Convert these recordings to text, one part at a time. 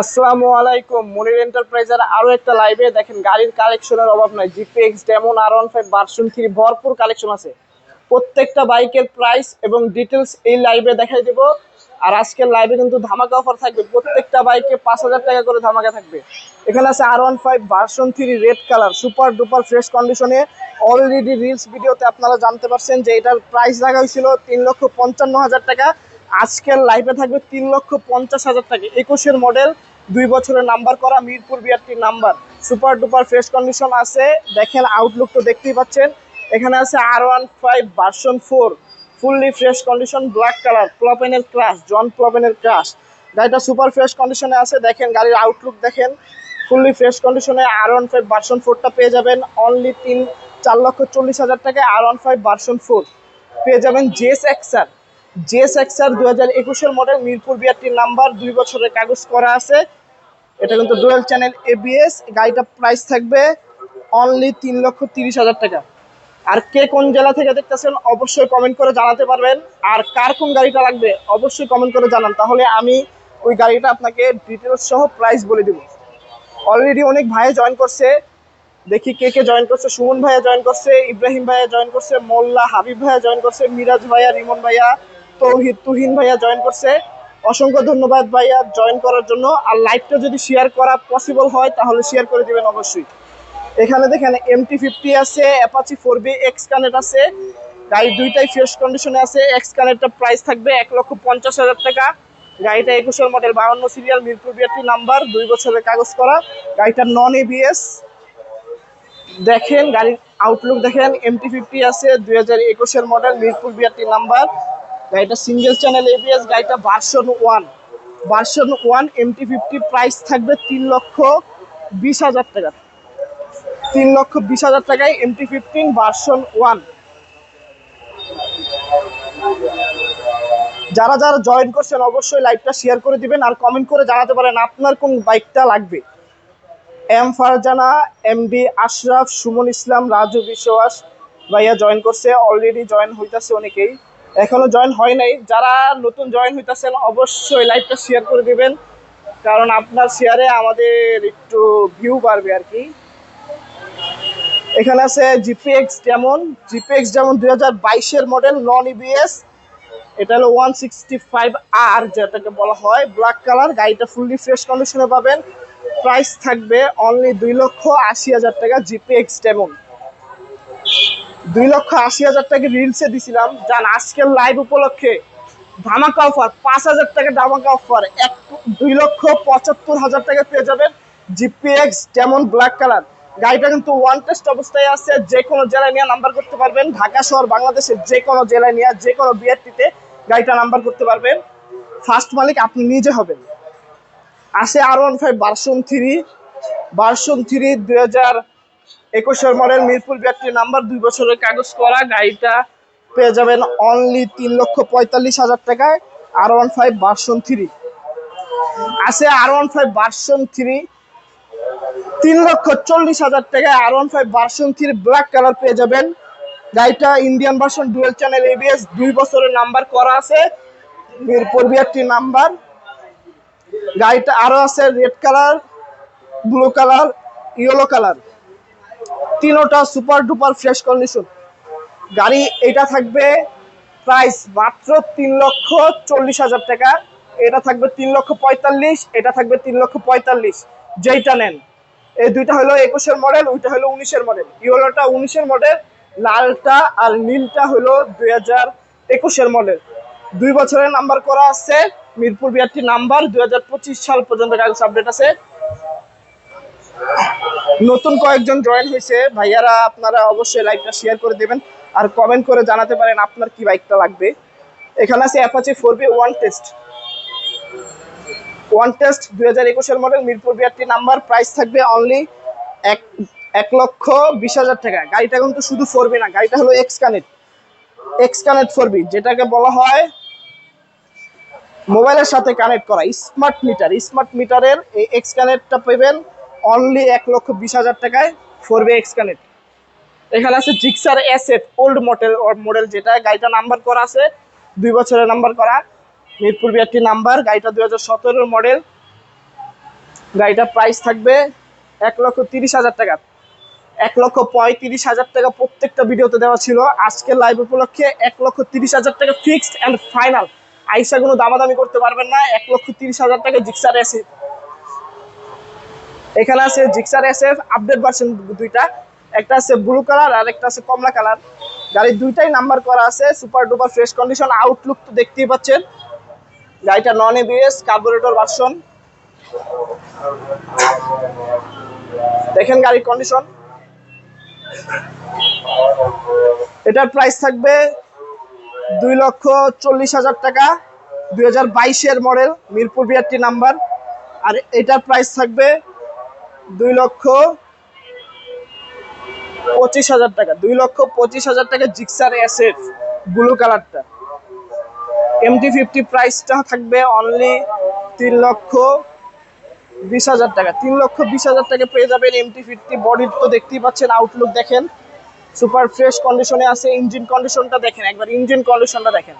আসসালামু আলাইকুম। মনির এন্টারপ্রাইজের আরও একটা লাইভে দেখেন, গাড়ির কালেকশনের অভাব নাই। GPX demon R one five version three ভরপুর কালেকশন আছে। প্রত্যেকটা বাইকের প্রাইস এবং ডিটেলস এই লাইভে দেখাই দেব। আর আজকের লাইভে কিন্তু ধামাকা অফার থাকবে। প্রত্যেকটা বাইকে পাঁচ হাজার টাকা করে ধামাকা থাকবে। এখানে আছে R one five version three red colour super duper fresh কন্ডিশনে অলরেডি রিলস ভিডিওতে আপনারা জানতে পারছেন যে এটার প্রাইস রাখা হয়েছিল তিন লক্ষ পঞ্চান্ন হাজার টাকা। আজকের লাইভে থাকবে তিন লক্ষ পঞ্চাশ হাজার টাকা। একুশের মডেল দুই বছরের নাম্বার করা Mirpur BRT number super duper fresh condition আছে। দেখেন আউটলুক তো দেখতেই পাচ্ছেন। এখানে আছে R one five version four fully fresh condition black colour প্লপেনের ক্রাশ জন প্লপেনের ক্রাশ গাড়িটা সুপার ফ্রেশ কন্ডিশনে আছে। দেখেন গাড়ির আউটলুক দেখেন। ফুললি ফ্রেশ কন্ডিশনে আর ওয়ান ফাইভ ভার্সন ফোরটা পেয়ে যাবেন। অনলি তিন, চার লক্ষ চল্লিশ হাজার টাকায় R one five version four পেয়ে যাবেন জেস এক্সার জেএস এক্সার দু হাজার একুশের মডেল মিরপুর বিআরটির নাম্বার দুই বছরের কাগজ করা আছে। এটা কিন্তু ডুয়েল চ্যানেল এবিএস গাড়িটা প্রাইস থাকবে অনলি তিন লক্ষ তিরিশ হাজার টাকা। আর কে কোন জেলা থেকে দেখতেছেন, অবশ্যই কমেন্ট করে জানাতে পারবেন। আর কার কোন গাড়িটা লাগবে, অবশ্যই কমেন্ট করে জানান। তাহলে আমি ওই গাড়িটা আপনাকে ডিটেলস সহ প্রাইস বলে দিব। অলরেডি অনেক ভাই জয়েন করছে। দেখি কে কে জয়েন করছে। সুমন ভাইয়া জয়েন করছে, ইব্রাহিম ভাইয়া জয়েন করছে, মোল্লা হাবিব ভাইয়া জয়েন করছে, মিরাজ ভাইয়া, রিমন ভাইয়া তৌহিদ তুহিন ভাইয়া জয়েন করছে। অসংখ্য ধন্যবাদ ভাইয়া জয়েন করার জন্য। আর লাইভটা যদি শেয়ার করা পসিবল হয়, তাহলে শেয়ার করে দিবেন অবশ্যই। এখানে দেখেন এমটি ফিফটি আছে Apache four V X connect আছে। গাড়ি দুইটাই ফ্রেশ কন্ডিশনে আছে। এক্স কানেক্টের প্রাইস থাকবে এক লক্ষ পঞ্চাশ হাজার টাকা। গাড়িটা একুশের মডেল বাউন্ন সিরিয়াল মিরপুর বিআরটি নাম্বার দুই বছরের কাগজ করা। গাড়িটা নন এবিএস দেখেন, গাড়ির আউটলুক দেখেন এমটি ফিফটি আছে, দুই হাজার একুশের মডেল মিরপুর বিআরটি নাম্বার গাড়িটা সিঙ্গেল চ্যানেল এবিএস গাড়িটা version one version one MT fifty price থাকবে তিন লক্ষ বিশ হাজার টাকা। তিন লক্ষ বিশ হাজার টাকায় এমটি ফিফটিন ভার্সন ওয়ান যারা যারা জয়েন করছেন, অবশ্যই লাইভটা শেয়ার করে দিবেন আর কমেন্ট করে জানাতে পারেন আপনার কোন বাইকটা লাগবে। এম ফারজানা এমডি আশরাফ, সুমন ইসলাম, রাজু বিশ্বাস ভাইয়া জয়েন করছে অলরেডি জয়েন হইতাছে অনেকেই। এখনও জয়েন হয় নাই। যারা নতুন জয়েন হইতাছেন, অবশ্যই লাইভটা শেয়ার করে দিবেন। কারণ আপনার শেয়ারে আমাদের একটু ভিউ বাড়বে আর কি। এখানে আছে জিপিএক্স যেমন। জিপিএক্স যেমন দুই হাজার বাইশের মডেল নন ইবিএস এটা হলো ওয়ান সিক্সটি ফাইভ আর যেটাকে বলা হয়। ব্ল্যাক কালার গাড়িটা ফুললি ফ্রেশ কন্ডিশনে পাবেন। প্রাইস থাকবে অনলি দুই লক্ষ আশি হাজার টাকা জিপিএক্স ডেমন দুই লক্ষ আশি হাজার টাকা রিলসে দিছিলাম। যান আজকের লাইভ উপলক্ষে ধামাকা অফার পাঁচ হাজার টাকা ধামাকা অফার এক দুই লক্ষ পঁচাত্তর হাজার টাকা পেয়ে যাবেন জিপিএক্স যেমন ব্ল্যাক কালার গাড়িটা কিন্তু ওয়ান টেস্ট অবস্থায় আছে, যে কোনো জেলায় নিয়ে নাম্বার করতে পারবেন। ঢাকা শহর, বাংলাদেশের যে কোনো জেলায় নিয়ে, যে কোনো বিআরটিতে গাড়িটা নাম্বার করতে পারবেন। ফার্স্ট মালিক আপনি নিজে হবেন। আসে R one five version three version three দুই হাজার একুশের মডেল মিরপুর বিআরটি নাম্বার দুই বছরের কাগজ করা, গাড়িটা পেয়ে যাবেন অনলি তিন লক্ষ পঁয়তাল্লিশ হাজার টাকায় R one five version three আছে R one five version three তিন লক্ষ চল্লিশ হাজার টাকায় R one five version three black colour পেয়ে যাবেন। গাড়িটা Indian version dual channel ABS দুই বছরের নাম্বার করা আছে, মিরপুর বিআরটি নাম্বার গাড়িটা আরও আছে red colour blue colour yellow colour তিনোটা সুপার ডুপার ফ্রেশ কন্ডিশন। গাড়ি এটা থাকবে প্রাইস মাত্র তিন লক্ষ চল্লিশ হাজার টাকা। এটা থাকবে তিন লক্ষ পঁয়তাল্লিশ, এটা থাকবে তিন লক্ষ পঁয়তাল্লিশ। যেইটা নেন। এই দুইটা হলো একুশের মডেল, ওইটা হলো উনিশের মডেল। ইয়েলোটা উনিশের মডেল, লালটা আর নীলটা হলো দুই হাজার একুশের মডেল। দুই বছরের নাম্বার করা আছে, মিরপুর বিআরটি নাম্বার দুই হাজার পঁচিশ সাল পর্যন্ত কাগজ আপডেট আছে। নতুন কয়েকজন জয়েন হয়েছে। ভাইয়ারা, আপনারা অবশ্যই লাইকটা শেয়ার করে দেবেন আর কমেন্ট করে জানাতে পারেন আপনার কি বাইকটা লাগবে। এখানে আছে Apache four V one test one test দুই হাজার একুশের model Mirpur BRT number price থাকবে অনলি এক এক লক্ষ বিশ হাজার টাকা। গাড়িটা কিন্তু শুধু ফোর বি না, গাড়িটা হলো X connect X connect four V যেটাকে বলা হয় মোবাইলের সাথে কানেক্ট করা স্মার্ট মিটার স্মার্ট মিটারের এই এক্স কানেক্টটা পেবেন অনলি এক লক্ষ বিশ হাজার টাকায় ফোর বি এক্স কানেক্ট এখানে আছে Gixxer asset old model model যেটা। গাড়িটা নাম্বার করা আছে, দুই বছরের নাম্বার করা। মিরপুর বিআরটি নাম্বার গাড়িটা দুই হাজার মডেল গাড়িটার প্রাইস থাকবে এক লক্ষ তিরিশ হাজার টাকা। এক লক্ষ পঁয়ত্রিশ হাজার টাকা প্রত্যেকটা ভিডিওতে দেওয়া ছিল। আজকে লাইভ উপলক্ষে এক লক্ষ তিরিশ হাজার টাকা ফিক্সড অ্যান্ড ফাইনাল আইসা কোনো দামাদামি করতে পারবেন না। এক লক্ষ তিরিশ হাজার টাকা জিক্সার এসে এখানে আছে Gixxer S F update version দুইটা। একটা আছে ব্লু কালার আর একটা আছে কমলা কালার গাড়ির দুইটাই নাম্বার করা আছে super duper fresh condition outlook তো দেখতেই পাচ্ছেন। গাড়িটা নন এবিএস কার্বোরেটর ভার্সন দেখেন গাড়ির কন্ডিশন এটার প্রাইস থাকবে দুই লক্ষ চল্লিশ হাজার টাকা, দুই হাজার বাইশের মডেল মিরপুর বিআরটি নাম্বার আর এটার প্রাইস থাকবে দুই লক্ষ পঁচিশ হাজার টাকা, দুই লক্ষ পঁচিশ হাজার টাকা জিক্সার এসএফ ব্লু কালারটা। এমটি ফিফটি প্রাইসটা থাকবে অনলি তিন লক্ষ বিশ হাজার টাকা। তিন লক্ষ বিশ হাজার টাকা পেয়ে যাবেন এমটি ফিফটি বডির তো দেখতেই পাচ্ছেন আউটলুক দেখেন। সুপার ফ্রেশ কন্ডিশনে আছে ইঞ্জিন কন্ডিশনটা দেখেন, একবার ইঞ্জিন কন্ডিশনটা দেখেন।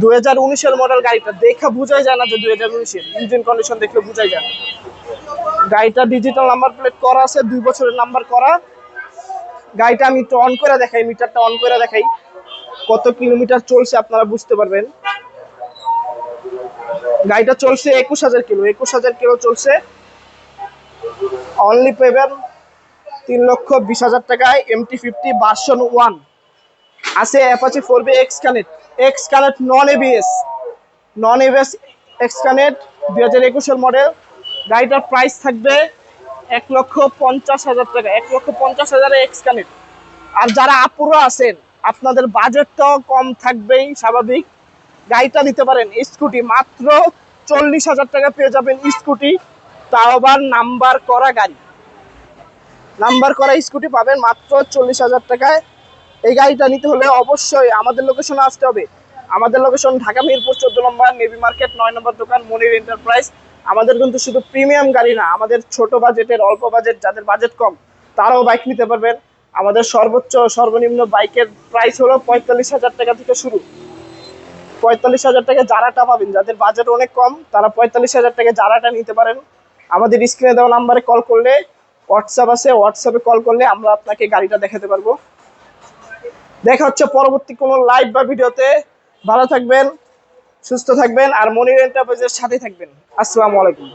দু হাজার উনিশের মডেল গাড়িটা, দেখা বোঝাই যায় না যে দুই হাজার উনিশের ইঞ্জিন কন্ডিশন দেখলে বোঝাই যায় না। গাড়িটা ডিজিটাল নাম্বার প্লেট করা আছে, দুই বছরের নাম্বার করা। গাড়িটা আমি একটু অন করে দেখাই মিটারটা অন করে দেখাই। কত কিলোমিটার চলছে আপনারা বুঝতে পারবেন। গাড়িটা চলছে একুশ হাজার কিলো একুশ হাজার কিলো চলছে। অনলি পেবেন তিন লক্ষ বিশ হাজার টাকায় এমটি ফিফটি ভার্সন ওয়ান আছে Apache four V X connect X connect non ABS non ABS X connect দুই হাজার একুশের মডেল গাড়িটার প্রাইস থাকবে এক লক্ষ পঞ্চাশ হাজার টাকা, এক লক্ষ পঞ্চাশ হাজারে এক্স কানেক্ট আর যারা আপুরা আছেন, আপনাদের বাজেটটাও কম থাকবেই, স্বাভাবিক। গাড়িটা নিতে পারেন স্কুটি মাত্র চল্লিশ হাজার টাকা পেয়ে যাবেন স্কুটি তাও আবার নাম্বার করা গাড়ি। নাম্বার করা স্কুটি পাবেন মাত্র চল্লিশ হাজার টাকায়। এই গাড়িটা নিতে হলে অবশ্যই আমাদের লোকেশনে আসতে হবে। আমাদের লোকেশন ঢাকা মিরপুর চোদ্দ নম্বর নেভি মার্কেট, নয় নম্বর দোকান, মনির এন্টারপ্রাইজ আমাদের কিন্তু শুধু প্রিমিয়াম গাড়ি না, আমাদের ছোট বাজেটের অল্প বাজেট যাদের বাজেট কম, তারাও বাইক নিতে পারবেন। আমাদের সর্বোচ্চ, সর্বনিম্ন বাইকের প্রাইস হলো পঁয়তাল্লিশ হাজার টাকা থেকে শুরু। পঁয়তাল্লিশ হাজার টাকা যারাটা পাবেন, যাদের বাজেট অনেক কম, তারা পঁয়তাল্লিশ হাজার টাকা যারাটা নিতে পারেন। আমাদের স্ক্রিনে দেওয়া নাম্বারে কল করলে হোয়াটসঅ্যাপ আছে হোয়াটসঅ্যাপে কল করলে আমরা আপনাকে গাড়িটা দেখাতে পারব। দেখা হচ্ছে পরবর্তী কোনো লাইভ বা ভিডিওতে ভালো থাকবেন। সুস্থ থাকবেন আর মনির এন্টারপ্রাইজের সাথে থাকবেন। আসসালামু আলাইকুম।